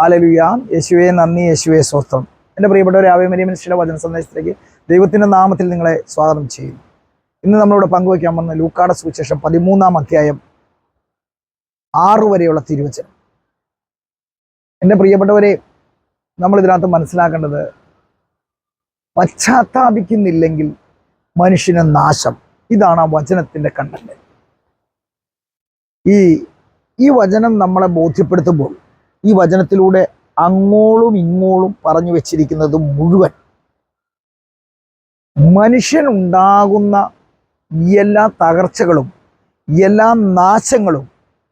Hallelujah യേശുവെ നന്ദി യേശുവെ സ്വസ്ഥം എന്റെ പ്രിയപ്പെട്ടവരെ ആവേമരിയ മനുഷ്യയുടെ വചന സന്ദേശത്തിലേക്ക് ദൈവത്തിന്റെ നാമത്തിൽ നിങ്ങളെ സ്വാഗതം ചെയ്യും ഇന്ന് നമ്മളിവിടെ പങ്കുവയ്ക്കാൻ വന്ന ലൂക്കാട സുവിശേഷം പതിമൂന്നാം അധ്യായം ആറു വരെയുള്ള തിരുവചനം. എന്റെ പ്രിയപ്പെട്ടവരെ നമ്മൾ ഇതിനകത്ത് മനസ്സിലാക്കേണ്ടത് പശ്ചാത്താപിക്കുന്നില്ലെങ്കിൽ മനുഷ്യന് നാശം. ഇതാണ് ആ വചനത്തിന്റെ കണ്ടന്റ്. ഈ ഈ വചനം നമ്മളെ ബോധ്യപ്പെടുത്തുമ്പോൾ ഈ വചനത്തിലൂടെ അങ്ങോളും ഇങ്ങോളും പറഞ്ഞു വെച്ചിരിക്കുന്നത് മുഴുവൻ. മനുഷ്യൻ ഉണ്ടാകുന്ന എല്ലാ തകർച്ചകളും എല്ലാ നാശങ്ങളും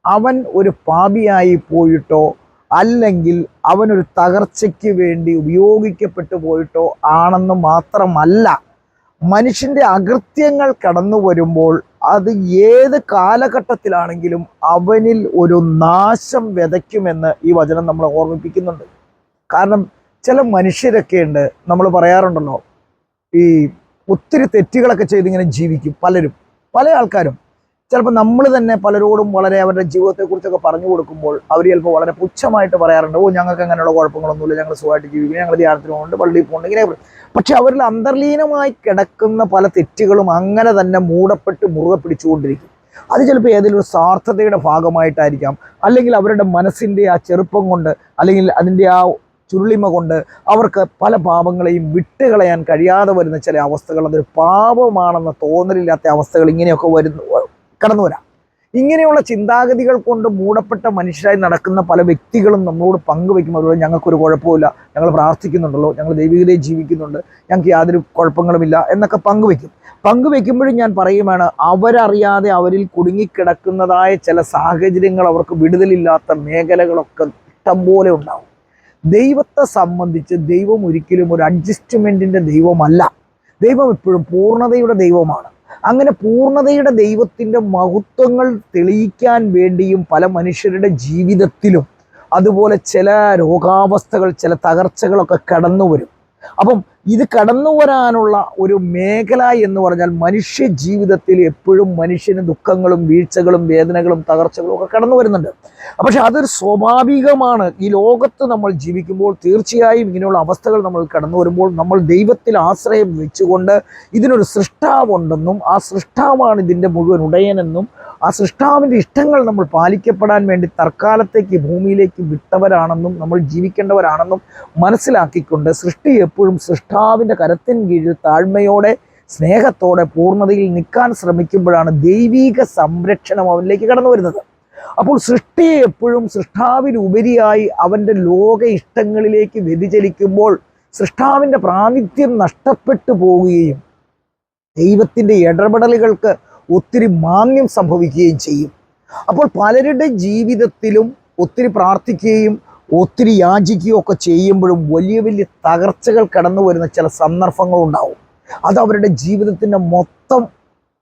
അവൻ ഒരു പാപിയായി പോയിട്ടോ അല്ലെങ്കിൽ അവനൊരു തകർച്ചയ്ക്ക് വേണ്ടി ഉപയോഗിക്കപ്പെട്ടു പോയിട്ടോ ആണെന്ന് മാത്രമല്ല മനുഷ്യന്റെ അകൃത്യങ്ങൾ കടന്നു വരുമ്പോൾ അത് ഏത് കാലഘട്ടത്തിലാണെങ്കിലും അവനിൽ ഒരു നാശം വിതയ്ക്കുമെന്ന് ഈ വചനം നമ്മൾ ഓർമ്മിപ്പിക്കുന്നുണ്ട്. കാരണം ചില മനുഷ്യരൊക്കെ ഉണ്ട് നമ്മൾ പറയാറുണ്ടല്ലോ ഈ ഒത്തിരി തെറ്റുകളൊക്കെ ചെയ്തിങ്ങനെ ജീവിക്കും പലരും പല ആൾക്കാരും. ചിലപ്പോൾ നമ്മൾ തന്നെ പലരോടും വളരെ അവരുടെ ജീവിതത്തെക്കുറിച്ചൊക്കെ പറഞ്ഞു കൊടുക്കുമ്പോൾ അവർ ചിലപ്പോൾ വളരെ പുച്ഛമായിട്ട് പറയാറുണ്ട് ഓ ഞങ്ങൾക്ക് അങ്ങനെയുള്ള കുഴപ്പങ്ങളൊന്നുമില്ല ഞങ്ങൾ സുഖമായിട്ട് ജീവിക്കും ഞങ്ങൾ ധ്യാനത്തിന് പോകുന്നുണ്ട് പള്ളിയിൽ പോകുന്നുണ്ട് ഇങ്ങനെ. പക്ഷെ അവരിൽ അന്തർലീനമായി കിടക്കുന്ന പല തെറ്റുകളും അങ്ങനെ തന്നെ മൂടപ്പെട്ട് മുറുകെ പിടിച്ചുകൊണ്ടിരിക്കും അത് ചിലപ്പോൾ ഏതെങ്കിലും സാർത്ഥതയുടെ ഭാഗമായിട്ടായിരിക്കാം അല്ലെങ്കിൽ അവരുടെ മനസ്സിന്റെ ആ ചെറുപ്പം കൊണ്ട് അല്ലെങ്കിൽ അതിന്റെ ആ ചുരുളിമ കൊണ്ട് അവർക്ക് പല പാപങ്ങളെയും വിട്ടുകളയാൻ കഴിയാതെ വരുന്ന ചില അവസ്ഥകൾ അതൊരു പാപമാണെന്ന തോന്നലില്ലാത്ത അവസ്ഥകൾ ഇങ്ങനെയൊക്കെ വരുന്നു കടന്നു വരാം ഇങ്ങനെയുള്ള ചിന്താഗതികൾ കൊണ്ട് മൂടപ്പെട്ട മനുഷ്യരായി നടക്കുന്ന പല വ്യക്തികളും നമ്മളോട് പങ്കുവെക്കുമ്പോൾ ഞങ്ങൾക്കൊരു കുഴപ്പമില്ല ഞങ്ങൾ പ്രാർത്ഥിക്കുന്നുണ്ടല്ലോ ഞങ്ങൾ ദൈവികതയെ ജീവിക്കുന്നുണ്ട് ഞങ്ങൾക്ക് യാതൊരു കുഴപ്പങ്ങളുമില്ല എന്നൊക്കെ പങ്കുവെക്കും പങ്കുവെക്കുമ്പോഴും ഞാൻ പറയുകയാണ് അവരറിയാതെ അവരിൽ കുടുങ്ങിക്കിടക്കുന്നതായ ചില സാഹചര്യങ്ങൾ അവർക്ക് വിടുതലില്ലാത്ത മേഖലകളൊക്കെ ഇഷ്ടംപോലെ ഉണ്ടാവും. ദൈവത്തെ സംബന്ധിച്ച് ദൈവം ഒരിക്കലും ഒരു അഡ്ജസ്റ്റ്മെന്റിന്റെ ദൈവമല്ല. ദൈവം എപ്പോഴും പൂർണതയുടെ ദൈവമാണ്. അങ്ങനെ പൂർണതയുടെ ദൈവത്തിന്റെ മഹത്വങ്ങൾ തെളിയിക്കാൻ വേണ്ടിയും പല മനുഷ്യരുടെ ജീവിതത്തിലും അതുപോലെ ചില രോഗാവസ്ഥകൾ ചില തകർച്ചകളൊക്കെ കടന്നു വരും അപ്പം ഇത് കടന്നു വരാനുള്ള ഒരു മേഖല എന്ന് പറഞ്ഞാൽ മനുഷ്യ ജീവിതത്തിൽ എപ്പോഴും മനുഷ്യന് ദുഃഖങ്ങളും വീഴ്ചകളും വേദനകളും തകർച്ചകളും ഒക്കെ കടന്നു വരുന്നുണ്ട്. പക്ഷെ അതൊരു സ്വാഭാവികമാണ്. ഈ ലോകത്ത് നമ്മൾ ജീവിക്കുമ്പോൾ തീർച്ചയായും ഇങ്ങനെയുള്ള അവസ്ഥകൾ നമ്മൾ കടന്നു വരുമ്പോൾ നമ്മൾ ദൈവത്തിൽ ആശ്രയം വെച്ചുകൊണ്ട് ഇതിനൊരു സൃഷ്ടാവുണ്ടെന്നും ആ സൃഷ്ടാവാണ് ഇതിന്റെ മുഴുവൻ ഉടയനെന്നും ആ സൃഷ്ടാവിന്റെ ഇഷ്ടങ്ങൾ നമ്മൾ പാലിക്കപ്പെടാൻ വേണ്ടി തൽക്കാലത്തേക്ക് ഭൂമിയിലേക്ക് വിട്ടവരാണെന്നും നമ്മൾ ജീവിക്കേണ്ടവരാണെന്നും മനസ്സിലാക്കിക്കൊണ്ട് സൃഷ്ടി എപ്പോഴും സൃഷ്ടാവിന്റെ കരത്തിൻ കീഴിൽ താഴ്മയോടെ സ്നേഹത്തോടെ പൂർണതയിൽ നിൽക്കാൻ ശ്രമിക്കുമ്പോഴാണ് ദൈവീക സംരക്ഷണം അവനിലേക്ക് കടന്നു വരുന്നത്. അപ്പോൾ സൃഷ്ടിയെ എപ്പോഴും സൃഷ്ടാവിനുപരിയായി അവന്റെ ലോക ഇഷ്ടങ്ങളിലേക്ക് വ്യതിചലിക്കുമ്പോൾ സൃഷ്ടാവിന്റെ പ്രാതിഥ്യം നഷ്ടപ്പെട്ടു പോവുകയും ദൈവത്തിന്റെ ഇടപെടലുകൾക്ക് ഒത്തിരി മാന്യം സംഭവിക്കുകയും ചെയ്യും. അപ്പോൾ പലരുടെ ജീവിതത്തിലും ഒത്തിരി പ്രാർത്ഥിക്കുകയും ഒത്തിരി യാചിക്കുകയും ഒക്കെ ചെയ്യുമ്പോഴും വലിയ വലിയ തകർച്ചകൾ കടന്നു വരുന്ന ചില സന്ദർഭങ്ങളുണ്ടാവും അത് അവരുടെ ജീവിതത്തിന്റെ മൊത്തം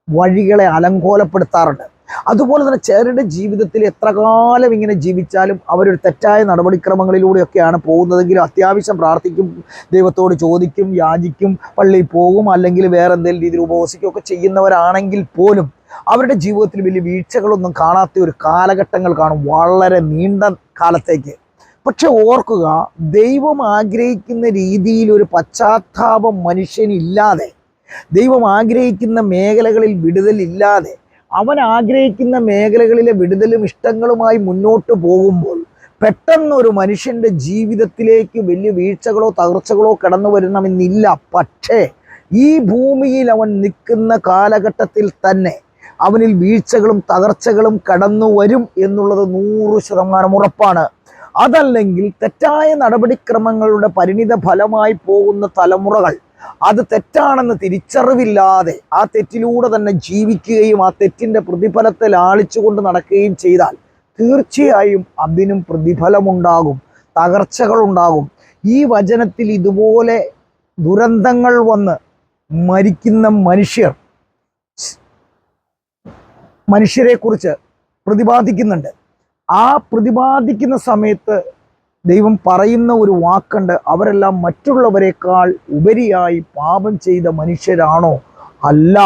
വഴികളെ അലങ്കോലപ്പെടുത്താറുണ്ട്. അതുപോലെ തന്നെ ചിലരുടെ ജീവിതത്തിൽ എത്ര കാലം ഇങ്ങനെ ജീവിച്ചാലും അവരൊരു തെറ്റായ നടപടിക്രമങ്ങളിലൂടെയൊക്കെയാണ് പോകുന്നതെങ്കിലും അത്യാവശ്യം പ്രാർത്ഥിക്കും ദൈവത്തോട് ചോദിക്കും യാചിക്കും പള്ളിയിൽ പോകും അല്ലെങ്കിൽ വേറെ എന്തെങ്കിലും രീതിയിൽ ഉപവസിക്കുകയൊക്കെ ചെയ്യുന്നവരാണെങ്കിൽ പോലും അവരുടെ ജീവിതത്തിൽ വലിയ വീഴ്ചകളൊന്നും കാണാത്ത ഒരു കാലഘട്ടങ്ങൾ കാണും വളരെ നീണ്ട കാലത്തേക്ക്. പക്ഷെ ഓർക്കുക ദൈവം ആഗ്രഹിക്കുന്ന രീതിയിൽ ഒരു പശ്ചാത്താപം മനുഷ്യനില്ലാതെ ദൈവം ആഗ്രഹിക്കുന്ന മേഖലകളിൽ വിടുതലില്ലാതെ അവൻ ആഗ്രഹിക്കുന്ന മേഖലകളിലെ വിടുതലും ഇഷ്ടങ്ങളുമായി മുന്നോട്ട് പോകുമ്പോൾ പെട്ടെന്ന് ഒരു മനുഷ്യന്റെ ജീവിതത്തിലേക്ക് വലിയ വീഴ്ചകളോ തകർച്ചകളോ കടന്നു വരണമെന്നില്ല. പക്ഷേ ഈ ഭൂമിയിൽ അവൻ നിൽക്കുന്ന കാലഘട്ടത്തിൽ തന്നെ അവനിൽ വീഴ്ചകളും തകർച്ചകളും കടന്നു വരും എന്നുള്ളത് നൂറ് ശതമാനം ഉറപ്പാണ്. അതല്ലെങ്കിൽ തെറ്റായ നടപടിക്രമങ്ങളുടെ പരിണിത ഫലമായി പോകുന്ന തലമുറകൾ അത് തെറ്റാണെന്ന് തിരിച്ചറിവില്ലാതെ ആ തെറ്റിലൂടെ തന്നെ ജീവിക്കുകയും ആ തെറ്റിന്റെ പ്രതിഫലത്തെ ലാളിച്ചുകൊണ്ട് നടക്കുകയും ചെയ്താൽ തീർച്ചയായും അതിനും പ്രതിഫലമുണ്ടാകും തകർച്ചകളുണ്ടാകും. ഈ വചനത്തിൽ ഇതുപോലെ ദുരന്തങ്ങൾ വന്ന് മരിക്കുന്ന മനുഷ്യർ മനുഷ്യരെക്കുറിച്ച് പ്രതിപാദിക്കുന്നുണ്ട്. ആ പ്രതിപാദിക്കുന്ന സമയത്ത് ദൈവം പറയുന്ന ഒരു വാക്കുണ്ട്. അവരെല്ലാം മറ്റുള്ളവരെക്കാൾ ഉപരിയായി പാപം ചെയ്ത മനുഷ്യരാണോ? അല്ല.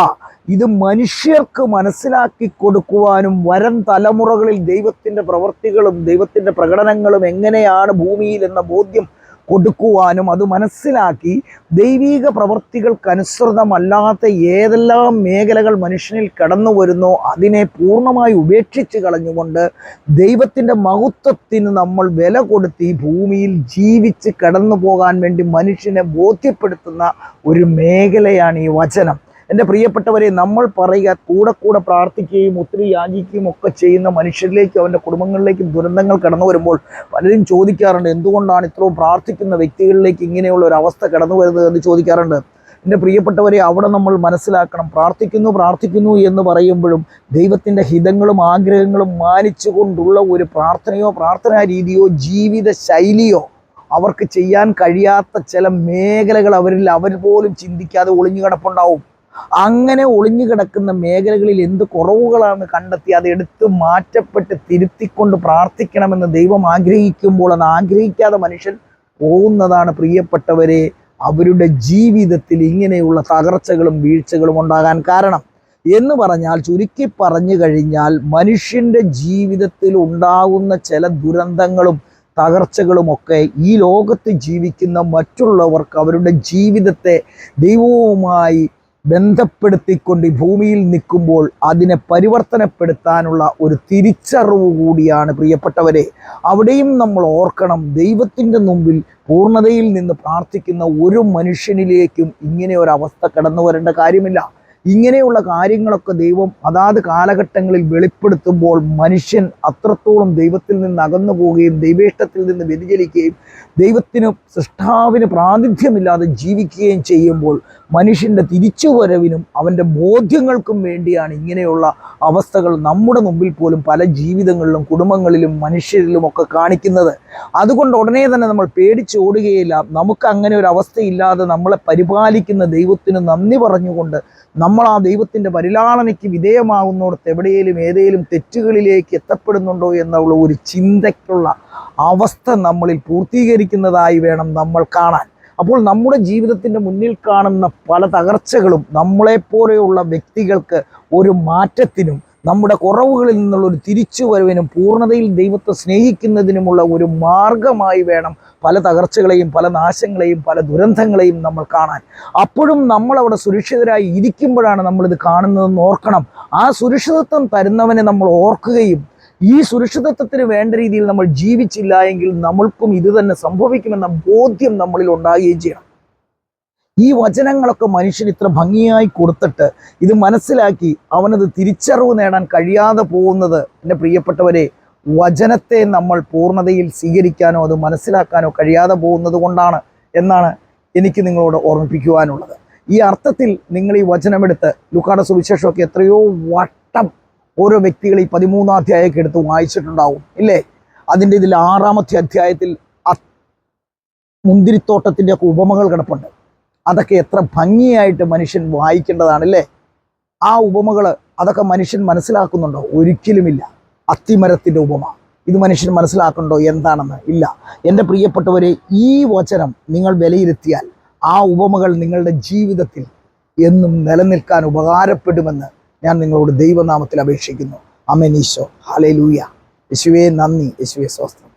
ഇത് മനുഷ്യർക്ക് മനസ്സിലാക്കി കൊടുക്കുവാനും വരം തലമുറകളിൽ ദൈവത്തിന്റെ പ്രവൃത്തികളും ദൈവത്തിന്റെ പ്രകടനങ്ങളും എങ്ങനെയാണ് ഭൂമിയിൽ എന്ന ബോധ്യം കൊടുക്കുവാനും അത് മനസ്സിലാക്കി ദൈവീക പ്രവൃത്തികൾക്കനുസൃതമല്ലാത്ത ഏതെല്ലാം മേഖലകൾ മനുഷ്യനിൽ കടന്നു വരുന്നോ അതിനെ പൂർണമായി ഉപേക്ഷിച്ച് കളഞ്ഞുകൊണ്ട് ദൈവത്തിന്റെ മഹത്വത്തിന് നമ്മൾ വില കൊടുത്ത് ഈ ഭൂമിയിൽ ജീവിച്ച് കടന്നു പോകാൻ വേണ്ടി മനുഷ്യനെ ബോധ്യപ്പെടുത്തുന്ന ഒരു മേഖലയാണ് ഈ വചനം. എന്റെ പ്രിയപ്പെട്ടവരെ നമ്മൾ പറയുക കൂടെ കൂടെ പ്രാർത്ഥിക്കുകയും ഒത്തിരി യാചിക്കുകയും ഒക്കെ ചെയ്യുന്ന മനുഷ്യരിലേക്കും അവന്റെ കുടുംബങ്ങളിലേക്കും ദുരന്തങ്ങൾ കടന്നു വരുമ്പോൾ പലരും ചോദിക്കാറുണ്ട് എന്തുകൊണ്ടാണ് ഇത്രയും പ്രാർത്ഥിക്കുന്ന വ്യക്തികളിലേക്ക് ഇങ്ങനെയുള്ള ഒരു അവസ്ഥ കടന്നു വരുന്നത്? എന്ന് ചോദിക്കാറുണ്ട്. എന്റെ പ്രിയപ്പെട്ടവരെ അവിടെ നമ്മൾ മനസ്സിലാക്കണം പ്രാർത്ഥിക്കുന്നു പ്രാർത്ഥിക്കുന്നു എന്ന് പറയുമ്പോഴും ദൈവത്തിന്റെ ഹിതങ്ങളും ആഗ്രഹങ്ങളും മാനിച്ചുകൊണ്ടുള്ള ഒരു പ്രാർത്ഥനയോ പ്രാർത്ഥനാ രീതിയോ ജീവിത ശൈലിയോ അവർക്ക് ചെയ്യാൻ കഴിയാത്ത ചില മേഖലകൾ അവരിൽ അവർ പോലും ചിന്തിക്കാതെ ഒളിഞ്ഞു കിടപ്പുണ്ടാവും അങ്ങനെ ഒളിഞ്ഞു കിടക്കുന്ന മേഖലകളിൽ എന്ത് കുറവുകളാണ് കണ്ടെത്തി അത് എടുത്ത് മാറ്റപ്പെട്ട് തിരുത്തിക്കൊണ്ട് പ്രാർത്ഥിക്കണമെന്ന് ദൈവം ആഗ്രഹിക്കുമ്പോൾ അത് ആഗ്രഹിക്കാതെ മനുഷ്യൻ പോകുന്നതാണ് പ്രിയപ്പെട്ടവരെ അവരുടെ ജീവിതത്തിൽ ഇങ്ങനെയുള്ള തകർച്ചകളും വീഴ്ചകളും ഉണ്ടാകാൻ കാരണം. എന്ന് പറഞ്ഞാൽ ചുരുക്കി പറഞ്ഞു കഴിഞ്ഞാൽ മനുഷ്യന്റെ ജീവിതത്തിൽ ഉണ്ടാകുന്ന ചില ദുരന്തങ്ങളും തകർച്ചകളുമൊക്കെ ഈ ലോകത്ത് ജീവിക്കുന്ന മറ്റുള്ളവർക്ക് അവരുടെ ജീവിതത്തെ ദൈവവുമായി ബന്ധപ്പെടുത്തിക്കൊണ്ട് ഭൂമിയിൽ നിൽക്കുമ്പോൾ അതിനെ പരിവർത്തനപ്പെടുത്താനുള്ള ഒരു തിരിച്ചറിവ് കൂടിയാണ് പ്രിയപ്പെട്ടവരെ. അവിടെയും നമ്മൾ ഓർക്കണം ദൈവത്തിന്റെ മുമ്പിൽ പൂർണതയിൽ നിന്ന് പ്രാർത്ഥിക്കുന്ന ഒരു മനുഷ്യനിലേക്കും ഇങ്ങനെ ഒരു അവസ്ഥ കടന്നു വരേണ്ട കാര്യമില്ല. ഇങ്ങനെയുള്ള കാര്യങ്ങളൊക്കെ ദൈവം അതാത് കാലഘട്ടങ്ങളിൽ വെളിപ്പെടുത്തുമ്പോൾ മനുഷ്യൻ അത്രത്തോളം ദൈവത്തിൽ നിന്ന് അകന്നു പോവുകയും ദൈവേഷ്ടത്തിൽ നിന്ന് വ്യതിചലിക്കുകയും ദൈവത്തിന് സൃഷ്ടാവിന് പ്രാതിഥ്യമില്ലാതെ ജീവിക്കുകയും ചെയ്യുമ്പോൾ മനുഷ്യന്റെ തിരിച്ചുവരവിനും അവന്റെ ബോധ്യങ്ങൾക്കും വേണ്ടിയാണ് ഇങ്ങനെയുള്ള അവസ്ഥകൾ നമ്മുടെ മുമ്പിൽ പോലും പല ജീവിതങ്ങളിലും കുടുംബങ്ങളിലും മനുഷ്യരിലും ഒക്കെ കാണിക്കുന്നത്. അതുകൊണ്ട് ഉടനെ തന്നെ നമ്മൾ പേടിച്ച് ഓടുകയില്ല. നമുക്ക് അങ്ങനെ ഒരു അവസ്ഥയില്ലാതെ നമ്മളെ പരിപാലിക്കുന്ന ദൈവത്തിന് നന്ദി പറഞ്ഞുകൊണ്ട് നമ്മൾ ആ ദൈവത്തിന്റെ പരിലാളനയ്ക്ക് വിധേയമാകുന്നിടത്ത് എവിടെയെങ്കിലും ഏതെങ്കിലും തെറ്റുകളിലേക്ക് എത്തപ്പെടുന്നുണ്ടോ എന്നുള്ള ഒരു ചിന്തയ്ക്കുള്ള അവസ്ഥ നമ്മളിൽ പൂർത്തീകരിക്കുന്നതായി വേണം നമ്മൾ കാണാൻ. അപ്പോൾ നമ്മുടെ ജീവിതത്തിന്റെ മുന്നിൽ കാണുന്ന പല തകർച്ചകളും നമ്മളെപ്പോലെയുള്ള വ്യക്തികൾക്ക് ഒരു മാറ്റത്തിനും നമ്മുടെ കുറവുകളിൽ നിന്നുള്ള ഒരു തിരിച്ചു വരവിനും പൂർണതയിൽ ദൈവത്തെ സ്നേഹിക്കുന്നതിനുമുള്ള ഒരു മാർഗമായി വേണം പല തകർച്ചകളെയും പല നാശങ്ങളെയും പല ദുരന്തങ്ങളെയും നമ്മൾ കാണാൻ. അപ്പോഴും നമ്മൾ അവിടെ സുരക്ഷിതരായി ഇരിക്കുമ്പോഴാണ് നമ്മളിത് കാണുന്നതെന്ന് ഓർക്കണം. ആ സുരക്ഷിതത്വം തരുന്നവനെ നമ്മൾ ഓർക്കുകയും ഈ സുരക്ഷിതത്വത്തിന് വേണ്ട രീതിയിൽ നമ്മൾ ജീവിച്ചില്ല എങ്കിൽ നമ്മൾക്കും ഇത് തന്നെ സംഭവിക്കുമെന്ന ബോധ്യം നമ്മളിൽ ഉണ്ടാകുകയും ചെയ്യണം. ഈ വചനങ്ങളൊക്കെ മനുഷ്യൻ ഇത്ര ഭംഗിയായി കൊടുത്തിട്ട് ഇത് മനസ്സിലാക്കി അവനത് തിരിച്ചറിവ് നേടാൻ കഴിയാതെ പോകുന്നത് എന്റെ പ്രിയപ്പെട്ടവരെ വചനത്തെ നമ്മൾ പൂർണതയിൽ സ്വീകരിക്കാനോ അത് മനസ്സിലാക്കാനോ കഴിയാതെ പോകുന്നത് കൊണ്ടാണ് എന്നാണ് എനിക്ക് നിങ്ങളോട് ഓർമ്മിപ്പിക്കുവാനുള്ളത്. ഈ അർത്ഥത്തിൽ നിങ്ങൾ ഈ വചനമെടുത്ത് ലുക്കാട സുവിശേഷമൊക്കെ എത്രയോ വട്ടം ഓരോ വ്യക്തികൾ ഈ പതിമൂന്നാം അധ്യായമൊക്കെ എടുത്ത് വായിച്ചിട്ടുണ്ടാവും ഇല്ലേ? അതിന്റെ ഇതിൽ ആറാമത്തെ അധ്യായത്തിൽ മുന്തിരിത്തോട്ടത്തിന്റെയൊക്കെ ഉപമകൾ കിടപ്പുണ്ട്. അതൊക്കെ എത്ര ഭംഗിയായിട്ട് മനുഷ്യൻ വായിക്കേണ്ടതാണ് അല്ലേ ആ ഉപമകൾ അതൊക്കെ മനുഷ്യൻ മനസ്സിലാക്കുന്നുണ്ടോ? ഒരിക്കലുമില്ല. അത്തിമരത്തിന്റെ ഉപമ. ഇത് മനുഷ്യൻ മനസ്സിലാക്കണ്ടോ എന്താണെന്ന്? ഇല്ല. എന്റെ പ്രിയപ്പെട്ടവരെ ഈ വചനം നിങ്ങൾ വിലയിരുത്തിയാൽ ആ ഉപമകൾ നിങ്ങളുടെ ജീവിതത്തിൽ എന്നും നിലനിൽക്കാൻ ഉപകാരപ്പെടുമെന്ന് ഞാൻ നിങ്ങളോട് ദൈവനാമത്തിൽ അപേക്ഷിക്കുന്നു. അമേനീശോ ഹാലേ ലൂയ യേശുവേ നന്ദി. യേശുവേ സ്വസ്ത്രം